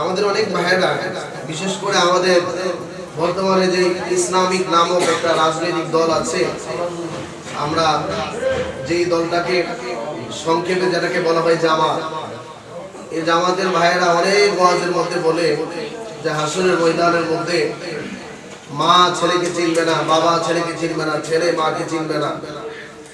আমাদের অনেক ভাইয়েরা, বিশেষ করে আমাদের বর্তমানে যে ইসলামিক নামক একটা রাজনৈতিক দল আছে, আমরা যেই দলটাকে সংক্ষেপে যেটাকে বলা হয় জামাত, এই জামাতের ভাইয়েরা অনেক ওয়াজের মধ্যে বলে যে হাসনের ময়দানের মধ্যে মা ছেলেকে চিনবে না, বাবা ছেলেকে চিনবে না, ছেলে মাকে চিনবে না।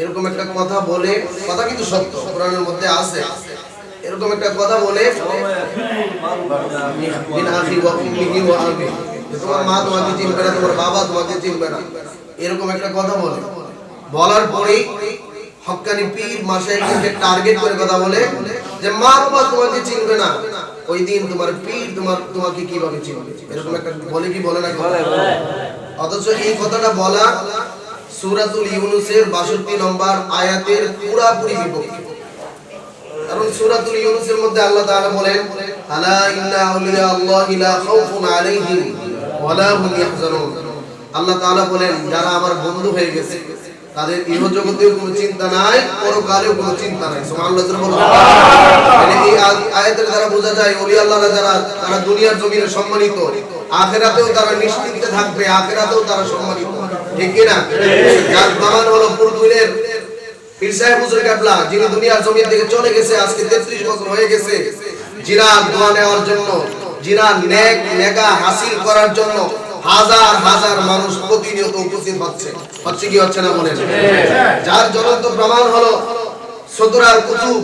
এরকম একটা কথা বলে, কথা কিন্তু সত্য, কোরআনের মধ্যে আছে। এরকম একটা কথা বলে তোমার মা তোমাকে চিনবে না, তোমার বাবা তোমাকে চিনবে না। এরকম একটা কথা বলে। বলার পরেই হক্কানি পীর টার্গেট করে কথা বলে যে মা বাবা তোমাকে চিনবে না। ওই দিন তোমার পীর তোমার, তোমাকে কীভাবে চিনবে? এরকম একটা বলে কি বলে না অথচ এই কথাটা বলা সূরাতুল ইউনুসের 62 নম্বর আয়াতের পুরাপুরি বিপক্ষে। সূরাতুল মধ্যে আল্লাহ তাআলা বলেন, আলা ইন্না আউলিয়া আল্লাহি লা খাউফুন আলাইহিম হুম ইয়াহজানুন। আল্লাহ তাআলা বলেন, যারা আমার বন্ধু হয়ে গেছে, তাদের কোনো চিন্তা নাই, পরকালেও কোনো চিন্তা নাই। সুবহানাল্লাহ মানে এই আয়াতের দ্বারা বোঝা যায় ওলি যারা, তারা দুনিয়ার জমিনে সম্মানিত, আখেরাতেও তারা নিশ্চিন্তে থাকবে, আখেরাতেও তারা সম্মানিত। ঠিক কি না? যার প্রমাণ হলো পুরতুলের পীর সাহেব হুজুর কাবলা, যিনি দুনিয়ার চলে গেছে, আজকে 33 বছর হয়ে গেছে দোয়া নেওয়ার জন্য নেক নেকা হাসিল করার জন্য হাজার হাজার মানুষ প্রতিনিয়ত উপস্থিত হচ্ছে। হচ্ছে কি, হচ্ছে না যার জ্বলন্ত প্রমাণ হলো সদরার কুতুব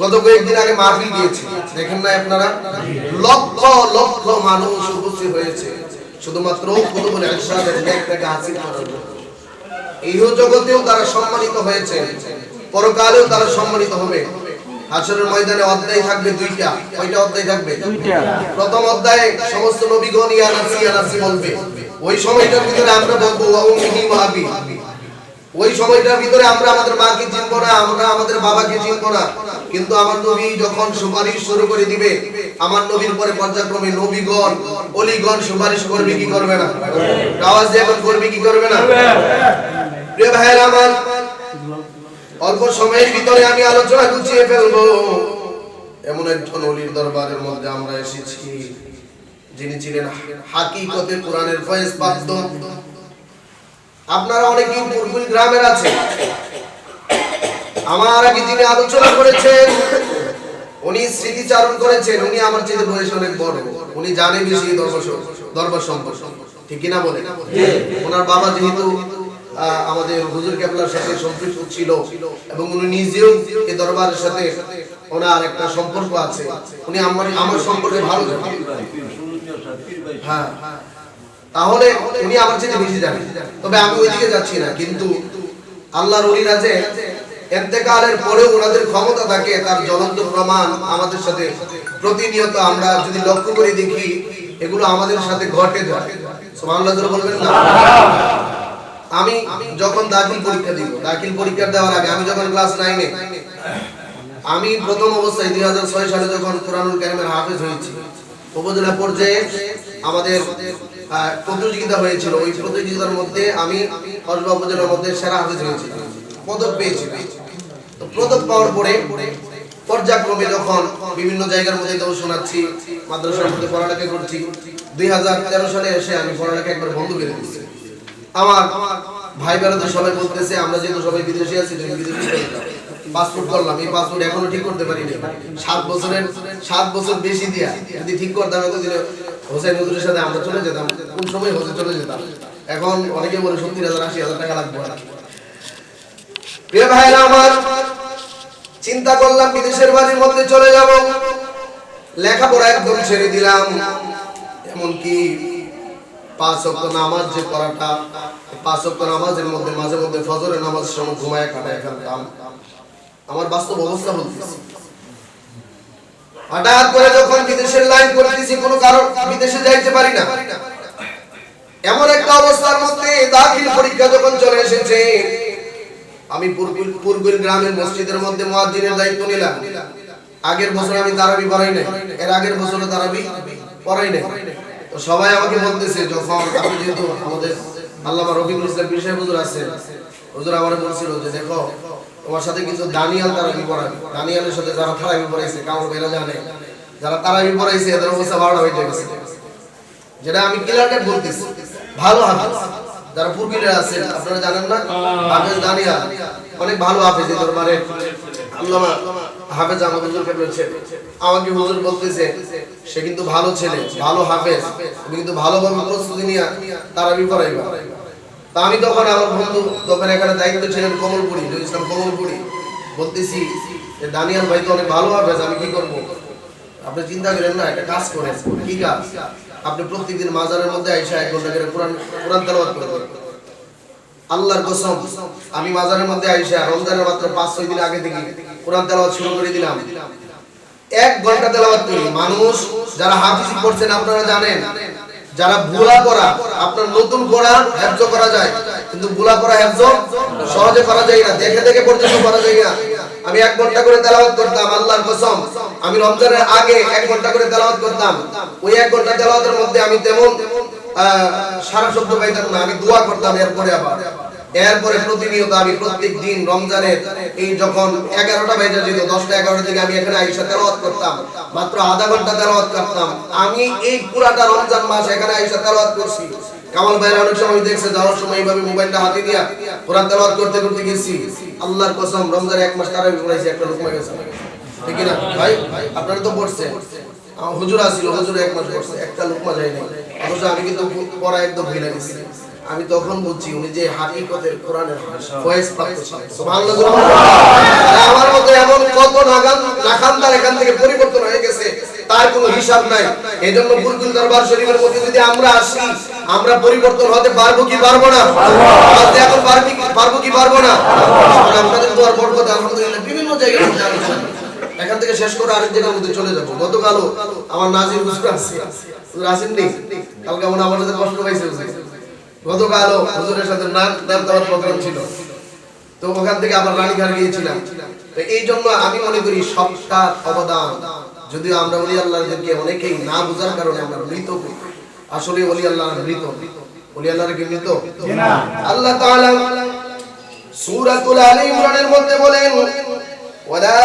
গত কয়েকদিন আগে মাহফিল গিয়েছি। দেখেন না আপনারা? লক্ষ লক্ষ মানুষ উপস্থিত হয়েছে। শুধুমাত্র কুতুবুল ইরশাদের নেক নেকা হাসিল করার জন্য। ইহ জগতেও তারা সম্মানিত হয়েছে। পরকালেও তারা সম্মানিত হবে। হাসরের ময়দানে অধ্যায় থাকবে দুইটা। কয়টা অধ্যায় থাকবে? প্রথম অধ্যায়ে সমস্ত নবীগণ ইয়া নাসি ইয়া নাসি বলবে ওই সময়টার ভিতরে আমরা বলব ওয়া উম্মিহি ওয়া আবি। ওই সময়টার ভিতরে আমরা আমাদের মাকে চিনবো না, আমরা আমাদের বাবাকে চিনবো না। কিন্তু আমার নবী যখন সুপারিশ শুরু করে দিবে, আমার নবীর পরে পর্যায়ক্রমে নবীগণ, অলিগণ সুপারিশ করবে কি করবে না? আওয়াজ দিয়ে এখন করবে কি করবে না? প্রিয় ভাইয়ের আমার, অল্প সময়ের ভিতরে আমি আলোচনা গুছিয়ে ফেলব। এমন একজন অলির দরবারের মধ্যে আমরা এসেছি, যিনি ছিলেন হাকিকতে কোরআনের ফয়েজ প্রাপ্ত আপনারা অনেকেই পুরপুল গ্রামের আছে আমার আগে যিনি আলোচনা করেছেন, উনি স্মৃতিচারণ করেছেন, উনি আমার চেয়ে বয়স অনেক বড়। উনি জানে বেশি দরবার সম্পর্ক। ঠিক কিনা বলে ওনার বাবা যেহেতু আমাদের হুজুর কেবলার সাথে সম্পৃক্ত ছিল এবং উনি নিজেও এই দরবারের সাথে ওনার একটা সম্পর্ক আছে। উনি আমার আমার সম্পর্কে ভালো জানেন। হ্যাঁ। তাহলে উনি আমার চেয়ে বেশি জানেন তবে আমি ওইদিকে যাচ্ছি না, কিন্তু আল্লাহর ওলিরা যে এতেকালের পরেও ওনাদের ক্ষমতা থাকে, তার জ্বলন্ত প্রমাণ আমাদের সাথে প্রতিনিয়ত আমরা যদি লক্ষ্য করে দেখি, এগুলো আমাদের সাথে ঘটে যায় জোরে বলবেন না? আমি যখন দাখিল পরীক্ষা দিব, দাখিল পরীক্ষা দেওয়ার আগে, আমি যখন ক্লাস নাইনে আমি প্রথম অবস্থায় দুই হাজার ছয় সালে যখন কোরআনুল কারিমের হাফেজ হয়েছি, উপজেলা পর্যায়ে আমাদের প্রতিযোগিতা হয়েছিল। ওই প্রতিযোগিতার মধ্যে আমি কসবা উপজেলার মধ্যে সেরা হাফেজ হয়েছি। পদক পেয়েছি। তো পদক পাওয়ার পরে পর্যায়ক্রমে যখন বিভিন্ন জায়গার মধ্যে তো শোনাচ্ছি, মাদ্রাসার মধ্যে পড়ালেখা করছি, দুই হাজার তেরো সালে এসে আমি পড়ালেখা একবার বন্ধ করে দিচ্ছি আমার ভাই বেড়াতে সবাই বলতেছে, আমরা যেহেতু সবাই বিদেশে আছি বিদেশে পাসপোর্ট করলাম, এই পাসপোর্ট এখনও ঠিক করতে পারিনি। সাত বছরের সাত বছর বেশি দিয়া যদি ঠিক করতাম এতদিন হোসেন হুজুরের সাথে আমরা চলে যেতাম, কোন সময় হোসেন চলে যেতাম? এখন অনেকে বলে সত্তর হাজার, আশি হাজার টাকা লাগবে। কি। প্রিয় ভাইরা আমার, চিন্তা করলাম বিদেশের বাড়ির মধ্যে চলে যাব। লেখাপড়া একদম ছেড়ে দিলাম। এমনকি পাঁচ ওয়াক্ত নামাজ যে পড়াটা, পাঁচ ওয়াক্ত নামাজের মধ্যে, মাঝে মধ্যে ফজরের নামাজ সময় ঘুমায় কাটায় ফেলতাম। আমার বাস্তব অবস্থা বলতেছি। হঠাৎ করে যখন বিদেশের লাইন করতেছি, কোনো কারণ বিদেশে যাইতে পারি না। এমন একটা অবস্থার মধ্যে দাখিল পরীক্ষা যখন চলে এসেছে, আমি পূর্বিল পূর্বিল গ্রামের মসজিদের মধ্যে মুয়াজ্জিনের দায়িত্ব নিলাম। আগের বছর আমি তারাবি পড়াই নাই। এর আগের বছরে তারাবি পড়াই নাই। তো সবাই আমাকে বলতেছে, যখন আমি যেহেতু আমাদের আল্লামা রফিকুল ইসলাম পীর হুজুর আছেন, হুজুর আমার বলছিল যে, দেখো তোমার সাথে কিন্তু দানিয়াল পড়াবি। দানিয়ালের সাথে যারা পড়াইছে বেলা জানে যারা পড়াইছে, এদের অবস্থা বারোটা হয়ে যেটা আমি বলতেছি, ভালো হাফেজ। যারা আপনারা জানেন না? হাফেজ দানিয়া অনেক ভালো হাফেজ আল্লামা হাফেজ আমাদের আমাকে হুজুর বলতেছে, সে কিন্তু ভালো ছেলে, ভালো হাফেজ। তুমি কিন্তু ভালোভাবে প্রস্তুতি নিয়ে তারাবি পড়াইবা। তা আমি তখন আমার বন্ধু তখন এখানে দায়িত্ব ছিলেন কমলপুরি ইসলাম কমলপুরি। বলতেছি যে, দানিয়াল ভাই তো অনেক ভালো হাফেজ আমি কি করব? আপনি চিন্তা করেন না, একটা কাজ করেন। কি কাজ? আপনি প্রত্যেকদিন মাজারের মধ্যে আইসা এক ঘণ্টা করে কোরআন কোরআন তেলাওয়াত করবেন আল্লাহর কসম, আমি মাজারের মধ্যে আইসা রমজানের মাত্র পাঁচ, ছয় দিন আগে থেকে কোরআন তেলাওয়াত শুরু করে দিলাম। এক ঘণ্টা তেলাওয়াত করি। মানুষ যারা হাফিজি করছেন আপনারা জানেন যারা ভুলা করা, আপনার নতুন করা হেফজ করা যায়, কিন্তু ভুলা করা হেফজ সহজে করা যায় না, দেখে দেখে পর্যন্ত করা যায় না। আমি এক ঘণ্টা করে তেলাওয়াত করতাম, আল্লাহর কসম। আমি রমজানের আগে এক ঘণ্টা করে তেলাওয়াত করতাম। ওই এক ঘণ্টা তেলাওয়াতের মধ্যে আমি তেমন সারা শব্দ পাইতাম না, আমি দোয়া করতাম এরপরে আবার। এরপরে প্রতিনিয়ত আমি প্রত্যেক দিন রমজানের এই যখন এগারোটা বেজে যেত, দশটা এগারোটা থেকে আমি এখানে আইসা তেলাওয়াত করতাম। মাত্র আধা ঘণ্টা তেলাওয়াত করতাম। আমি এই পুরাটা রমজান মাস এখানে আইসা তেলাওয়াত করছি। কামাল ভাইয়ের অনেক সময় দেখছে, যাওয়ার সময় এইভাবে মোবাইলটা হাতে দিয়া কোরআন তেলাওয়াত করতে করতে গেছি। আল্লাহর কসম, রমজান এক মাস তারাবি পড়াইছি, একটা লোকমা গেছে। ঠিক না ভাই, আপনারা তো পড়ছে হুজুর আসছিল হুজুর এক মাস পড়ছে, একটা লোকমা যায় নাই। অথচ আমি কিন্তু পড়া একদম ভুলে গেছি। আমি তখন বুঝছি উনি যে হাকিকতের কোরআনের ফয়েজ প্রাপ্ত ছিলেন। সুবহানাল্লাহ আমার মতো এমন কত নাগান নাখানদার এখান থেকে পরিবর্তন হয়ে গেছে তার কোনো হিসাব নাই। এজন্য বুলবুল দরবার শরীফের মধ্যে যদি আমরা আসি আমরা পরিবর্তন হতে পারব কি পারব না? আজকে এখন পারবি কি পারব কি পারব না? আপনাদের দোয়ার বরকত আলহামদুলিল্লাহ বিভিন্ন জায়গায় আলোচনা এখান থেকে শেষ করে আরেক জায়গার মধ্যে চলে যাব। গতকালও আমার নাজির হুজুর আসছে হুজুর আসেননি কালকে আমার আমার কষ্ট পাইছে হুজুরের সাথে নাক দেওয়ার প্রোগ্রাম ছিল। তো ওখান থেকে আবার গিয়েছিলাম। তো এই জন্য আমি মনে করি সবটার অবদান। যদিও আমরা অলি আল্লাহকে অনেকেই না বোঝার কারণে আমরা মৃত আসলে অলি আল্লাহ মৃত। অলি আল্লাহর কি মৃত? আল্লাহ ইমরানের মধ্যে বলেন ওয়ালা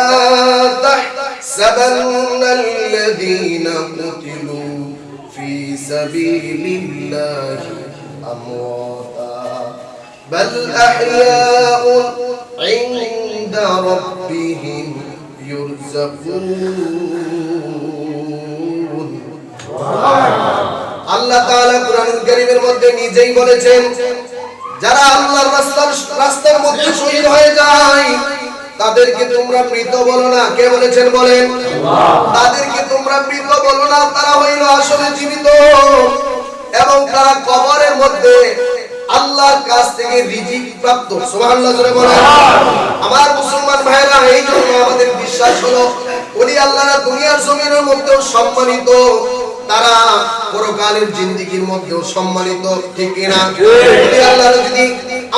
তাহসাবান্নাল أمواتا بل أحياء عند ربهم يرزقون আল্লাহ তাআলা কোরআনুল কারীমের মধ্যে নিজেই বলেছেন যারা আল্লাহর রাস্তার রাস্তার মধ্যে শহীদ হয়ে যায় তাদেরকে তোমরা মৃত বলো না কে বলেছেন বলেন তাদেরকে তোমরা মৃত বলো না তারা হইল আসলে জীবিত এবং তারা কবরের মধ্যে আল্লাহর কাছ থেকে রিজিক প্রাপ্ত। সুবহানাল্লাহ জোরে বলেন। আমার মুসলমান ভাইরা এই জন্য আমাদের বিশ্বাস হলো ওলি আল্লাহরা দুনিয়ার জমিনের মধ্যেও সম্মানিত তারা পরকালের জিন্দিগির মধ্যেও সম্মানিত ঠিক কিনা? ওলি আল্লাহরা যদি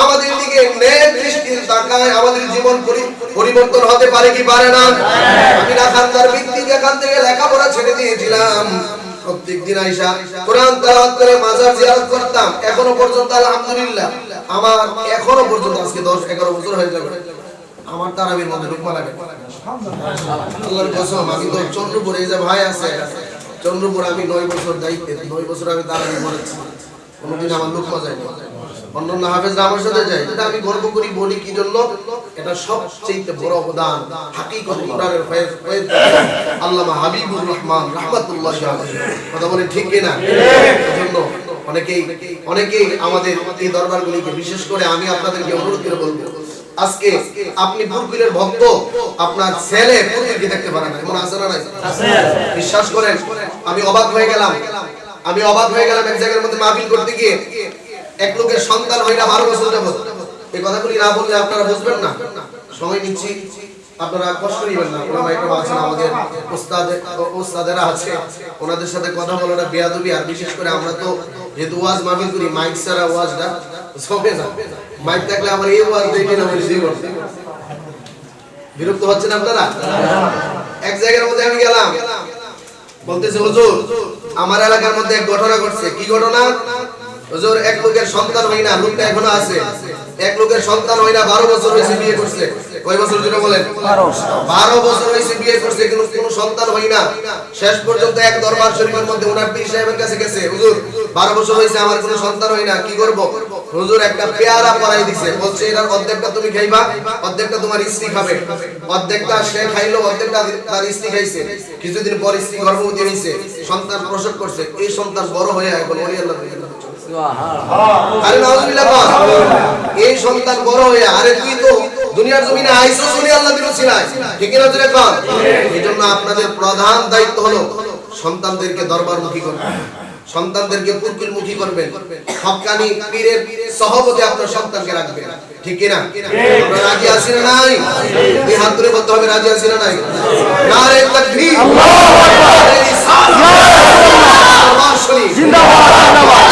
আমাদের দিকে ন্যায় দৃষ্টির তাকায় আমাদের জীবন পরিবর্তন হতে পারে কি পারে না? আমি রাখানদার ব্যক্তি যেখান থেকে লেখাপড়া ছেড়ে দিয়েছিলাম। প্রত্যেক দিন আইসা কোরআন তেলাওয়াত করে মাজার জিয়ারত করতাম, এখনও পর্যন্ত আলহামদুলিল্লাহ। আমার এখনও পর্যন্ত আজকে 10 11 বছর হয়ে যাবে। আমার তারাবির মধ্যে লুকমা লাগে। আল্লাহর কসম, আমি তো চন্দ্রপুরে যে ভাই আছে, চন্দ্রপুর আমি 9 বছর দায়িত্বে 9 বছর আমি তারাবির পড়েছি। কোনোদিন আমার লুকমা যায়নি। অন্যান্য হাফেজরা আমার সাথে যায় এটা আমি গর্ব করি বলি কি জন্য? এটা সবচেয়ে বড় অবদান হাকিকত কোরআনের ফয়েজ ফয়েজ আল্লামা হাবিবুর রহমান রাহমাতুল্লাহ আলাইহি। কথা বলে ঠিক কি না এজন্য অনেকেই অনেকেই আমাদের এই দরবারগুলিকে বিশেষ করে আমি আপনাদেরকে অনুরোধ করে বলব আজকে আপনি বুরকুলের ভক্ত আপনার ছেলে দেখতে পারেন না। এমন আছে না নাই? বিশ্বাস করেন আমি অবাক হয়ে গেলাম আমি অবাক হয়ে গেলাম এক জায়গার মধ্যে মাহফিল করতে গিয়ে এক লোকের সন্তান না, বারো বছর যাবত এই কথাগুলি না বললে আপনারা বুঝবেন না। সময় নিচ্ছি। আপনারা কষ্ট না। আছেন, আমাদের ওস্তাদ ওস্তাদেরা আছে। ওনাদের সাথে কথা বলাটা বেয়াদবি। আর বিশেষ করে আমরা তো যেহেতু ওয়াজ করি, মাইক ওয়াজটা হবে না। মাইক থাকলে আমার এই ওয়াজ জীবন বিরক্ত হচ্ছেন আপনারা? এক জায়গার মধ্যে আমি গেলাম। বলতেছে, হুজুর, আমার এলাকার মধ্যে এক ঘটনা ঘটছে। কি ঘটনা? হুজুর এক লোকের সন্তান হয় না লোকটা এখনও আছে। এক লোকের সন্তান হয় না বারো বছর হয়েছে বিয়ে করছে। কয় বছর যেটা বলেন? বারো বছর। হয়েছে বিয়ে করছে কিন্তু কোনো সন্তান হয় না। শেষ পর্যন্ত এক দরবার শরীফের মধ্যে ওনার পীর সাহেবের কাছে গেছে হুজুর বারো বছর হয়েছে আমার কোনো সন্তান হয় না কি করব? হুজুর একটা পেয়ারা পরাই দিছে বলছে এটার অর্ধেকটা তুমি খাইবা অর্ধেকটা তোমার স্ত্রী খাবে। অর্ধেকটা সে খাইলো অর্ধেকটা তার স্ত্রী খাইছে। কিছুদিন পর স্ত্রী গর্ভবতী হয়েছে সন্তান প্রসব করছে এই সন্তান বড় হয়ে এখন ওলি আল্লাহ আরে নাউজুবিল্লাহ এই সন্তান বড় হয়ে আরে তুই তো? দুনিয়ার জমিনে আইসো শুনি আল্লাহ ছিলাই ঠিক না কর এজন্য আপনাদের প্রধান দায়িত্ব হলো সন্তানদেরকে দরবারমুখী সন্তানদেরকে পুরকিলমুখী করবেন। হক্কানি পীরের সহবতে আপনার সন্তানকে রাখবেন। ঠিক আমরা রাজি আছি না নাই? এই হাত বলতে হবে রাজি আছি না নাই? নারে তাকবীর। আল্লাহু আকবার। রিসালাত। আল্লাহু আকবার। জিন্দাবাদ জিন্দাবাদ।